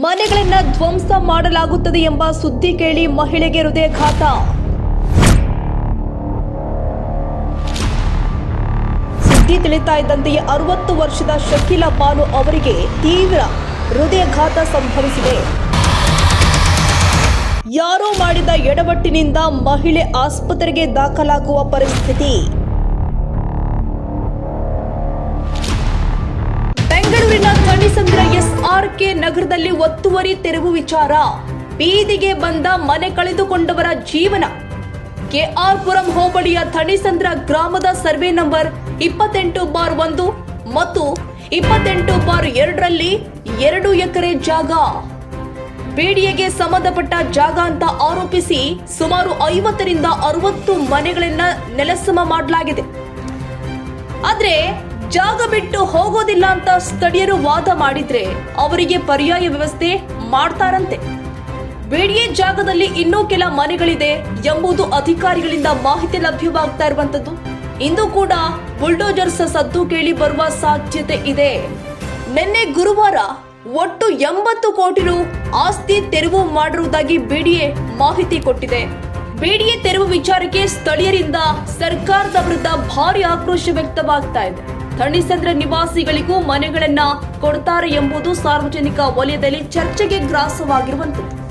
ಮನೆಗಳನ್ನ ಧ್ವಂಸ ಮಾಡಲಾಗುತ್ತದೆ ಎಂಬ ಸುದ್ದಿ ಕೇಳಿ ಮಹಿಳೆಗೆ ಹೃದಯಘಾತ ಸುದ್ದಿ ತಿಳಿತಾ ಇದ್ದಂತೆಯೇ ಅರವತ್ತು ವರ್ಷದ ಶಕೀಲಾ ಬಾನು ಅವರಿಗೆ ತೀವ್ರ ಹೃದಯಘಾತ ಸಂಭವಿಸಿದೆ. ಯಾರೋ ಮಾಡಿದ ಎಡವಟ್ಟಿನಿಂದ ಮಹಿಳೆ ಆಸ್ಪತ್ರೆಗೆ ದಾಖಲಾಗುವ ಪರಿಸ್ಥಿತಿ. ಬೆಂಗಳೂರಿನ ಥಣಿಸಂದ್ರ ನಗರದಲ್ಲಿ ಒತ್ತುವರಿ ತೆರವು ವಿಚಾರ. ಬೀದಿಗೆ ಬಂದ ಮನೆ ಕಳೆದುಕೊಂಡವರ ಜೀವನ. ಕೆಆರ್ಪುರಂ ಹೋಬಳಿಯ ಥಣಿಸಂದ್ರ ಗ್ರಾಮದ ಸರ್ವೆ ನಂಬರ್ ಇಪ್ಪತ್ತೆಂಟು ಬಾರ್ ಒಂದು ಮತ್ತು ಇಪ್ಪತ್ತೆಂಟು ಬಾರ್ ಎರಡರಲ್ಲಿ ಎರಡು ಎಕರೆ ಜಾಗ. ಬಿಡಿಎಗೆ ಸಂಬಂಧಪಟ್ಟ ಜಾಗ ಅಂತ ಆರೋಪಿಸಿ ಸುಮಾರು ಐವತ್ತರಿಂದ ಅರವತ್ತು ಮನೆಗಳನ್ನ ನೆಲಸಮ ಮಾಡಲಾಗಿದೆ. ಆದ್ರೆ ಜಾಗ ಬಿಟ್ಟು ಹೋಗೋದಿಲ್ಲ ಅಂತ ಸ್ಥಳೀಯರು ವಾದ ಮಾಡಿದ್ರೆ ಅವರಿಗೆ ಪರ್ಯಾಯ ವ್ಯವಸ್ಥೆ ಮಾಡ್ತಾರಂತೆ. ಬೇಡಿಯೇ ಜಾಗದಲ್ಲಿ ಇನ್ನೂ ಕೆಲ ಮನೆಗಳಿದೆ ಎಂಬುದು ಅಧಿಕಾರಿಗಳಿಂದ ಮಾಹಿತಿ ಲಭ್ಯವಾಗ್ತಾ ಇರುವಂತದ್ದು ಇಂದು ಕೂಡ ಬುಲ್ಡೋಜರ್ಸ್ ಸದ್ದು ಕೇಳಿ ಬರುವ ಸಾಧ್ಯತೆ ಇದೆ. ನಿನ್ನೆ ಗುರುವಾರ ಒಟ್ಟು ಎಂಬತ್ತು ಕೋಟಿ ರು ಆಸ್ತಿ ತೆರವು ಮಾಡಿರುವುದಾಗಿ ಬಿಡಿಎ ಮಾಹಿತಿ ಕೊಟ್ಟಿದೆ. ಬಿಡಿಎ ತೆರವು ವಿಚಾರಕ್ಕೆ ಸ್ಥಳೀಯರಿಂದ ಸರ್ಕಾರದ ವಿರುದ್ಧ ಭಾರಿ ಆಕ್ರೋಶ ವ್ಯಕ್ತವಾಗ್ತಾ ಇದೆ. ಥಣಿಸಂದ್ರ ನಿವಾಸಿಗಳಿಗೂ ಮನೆಗಳನ್ನ ಕೊಡ್ತಾರೆ ಎಂಬುದು ಸಾರ್ವಜನಿಕ ವಲಯದಲ್ಲಿ ಚರ್ಚೆಗೆ ಗ್ರಾಸವಾಗಿರುವಂತದ್ದು